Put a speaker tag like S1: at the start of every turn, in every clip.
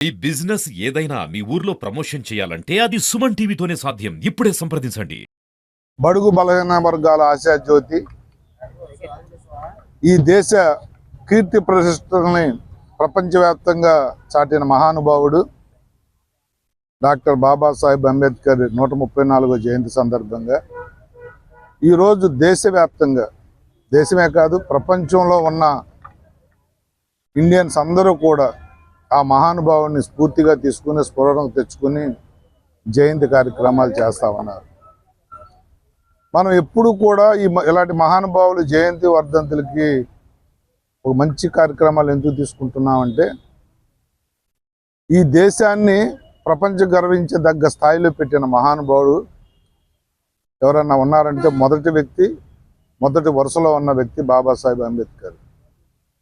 S1: ఈ బిజినెస్ ఏదైనా మీ ఊర్లో ప్రమోషన్ చేయాలంటే అది సుమన్ టీవీతోనే సాధ్యం. ఇప్పుడే సంప్రదించండి.
S2: బడుగు బలహీన వర్గాల ఆశా జ్యోతి ఈ దేశ కీర్తి ప్రతిష్టలని ప్రపంచవ్యాప్తంగా చాటిన మహానుభావుడు డాక్టర్ బాబాసాహెబ్ అంబేద్కర్ నూట ముప్పై నాలుగో జయంతి సందర్భంగా ఈరోజు దేశవ్యాప్తంగా దేశమే కాదు ప్రపంచంలో ఉన్న ఇండియన్స్ అందరూ కూడా ఆ మహానుభావుని స్ఫూర్తిగా తీసుకుని స్ఫురణ తెచ్చుకుని జయంతి కార్యక్రమాలు చేస్తా ఉన్నారు మనం ఎప్పుడు కూడా ఈ మ- ఇలాంటి మహానుభావులు జయంతి వర్ధంతులకి ఒక మంచి కార్యక్రమాలు ఎందుకు తీసుకుంటున్నామంటే ఈ దేశాన్ని ప్రపంచ గర్వించదగ్గ స్థాయిలో పెట్టిన మహానుభావుడు ఎవరన్నా ఉన్నారంటే మొదటి వ్యక్తి మొదటి వరుసలో ఉన్న వ్యక్తి బాబాసాహెబ్ అంబేద్కర్.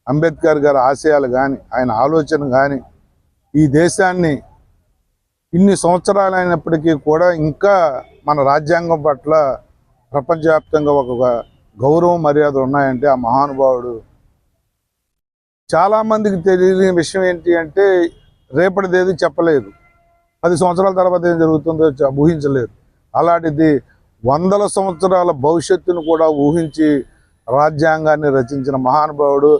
S2: అంబేద్కర్ గారి ఆశయాలు కానీ ఆయన ఆలోచన కానీ ఈ దేశాన్ని ఇన్ని సంవత్సరాలు అయినప్పటికీ కూడా ఇంకా మన రాజ్యాంగం పట్ల ప్రపంచవ్యాప్తంగా ఒక గౌరవ మర్యాద ఉన్నాయంటే ఆ మహానుభావుడు. చాలా మందికి తెలియని విషయం ఏంటి అంటే రేపటిదేది చెప్పలేదు. పది సంవత్సరాల తర్వాత ఏం జరుగుతుందో ఊహించలేదు. అలాంటిది వందల సంవత్సరాల భవిష్యత్తును కూడా ఊహించి రాజ్యాంగాన్ని రచించిన మహానుభావుడు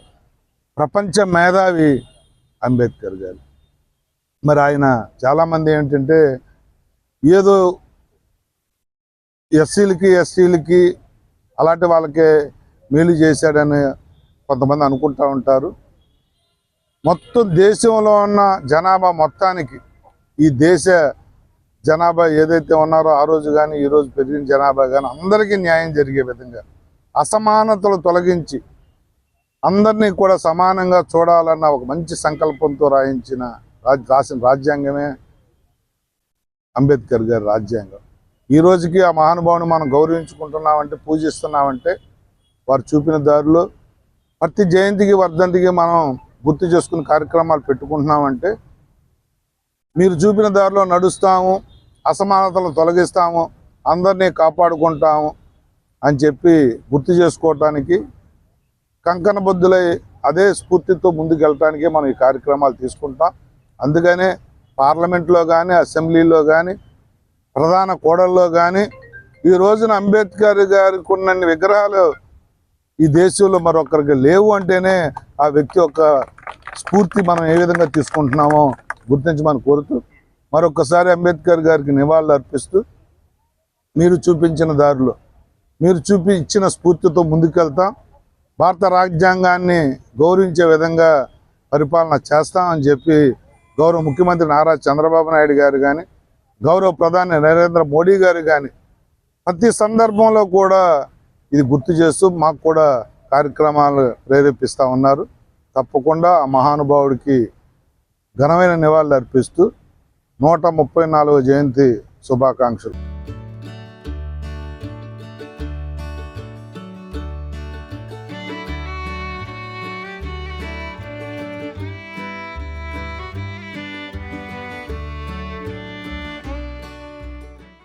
S2: ప్రపంచ మేధావి అంబేద్కర్ గారు. మరి ఆయన చాలామంది ఏంటంటే ఏదో ఎస్సీలకి ఎస్టీలకి అలాంటి వాళ్ళకే మేలు చేశాడని కొంతమంది అనుకుంటా ఉంటారు. మొత్తం దేశంలో ఉన్న జనాభా మొత్తానికి ఈ దేశ జనాభా ఏదైతే ఉన్నారో ఆ రోజు కానీ ఈ రోజు పెరిగిన జనాభా కానీ అందరికీ న్యాయం జరిగే విధంగా అసమానతలు తొలగించి అందరినీ కూడా సమానంగా చూడాలన్న ఒక మంచి సంకల్పంతో రాయించిన రాజ్ రాసిన రాజ్యాంగమే అంబేద్కర్ గారి రాజ్యాంగం. ఈ రోజుకి ఆ మహానుభావుని మనం గౌరవించుకుంటున్నామంటే పూజిస్తున్నామంటే వారు చూపిన దారిలో ప్రతి జయంతికి వర్ధంతికి మనం గుర్తు చేసుకునే కార్యక్రమాలు పెట్టుకుంటున్నామంటే మీరు చూపిన దారిలో నడుస్తాము అసమానతలు తొలగిస్తాము అందరినీ కాపాడుకుంటాము అని చెప్పి గుర్తు చేసుకోవటానికి కంకణబద్దులై అదే స్ఫూర్తితో ముందుకెళ్ళటానికే మనం ఈ కార్యక్రమాలు తీసుకుంటాం అందుకనే పార్లమెంట్లో కానీ అసెంబ్లీలో కానీ ప్రధాన కోడల్లో కానీ ఈ రోజున అంబేద్కర్ గారికి ఉన్నన్ని విగ్రహాలు ఈ దేశంలో మరొకరికి లేవు అంటేనే ఆ వ్యక్తి యొక్క స్ఫూర్తి మనం ఏ విధంగా తీసుకుంటున్నామో గుర్తించమని కోరుతూ మరొకసారి అంబేద్కర్ గారికి నివాళులు అర్పిస్తూ మీరు చూపించిన దారిలో మీరు చూపి ఇచ్చిన స్ఫూర్తితో ముందుకెళ్తాం. భారత రాజ్యాంగాన్ని గౌరవించే విధంగా పరిపాలన చేస్తామని చెప్పి గౌరవ ముఖ్యమంత్రి నారా చంద్రబాబు నాయుడు గారు కానీ గౌరవ ప్రధాని నరేంద్ర మోడీ గారు కానీ ప్రతి సందర్భంలో కూడా ఇది గుర్తు చేస్తూ మాకు కూడా కార్యక్రమాలు ప్రేరేపిస్తూ ఉన్నారు. తప్పకుండా ఆ మహానుభావుడికి ఘనమైన నివాళులు అర్పిస్తూ నూట ముప్పై నాలుగో జయంతి శుభాకాంక్షలు.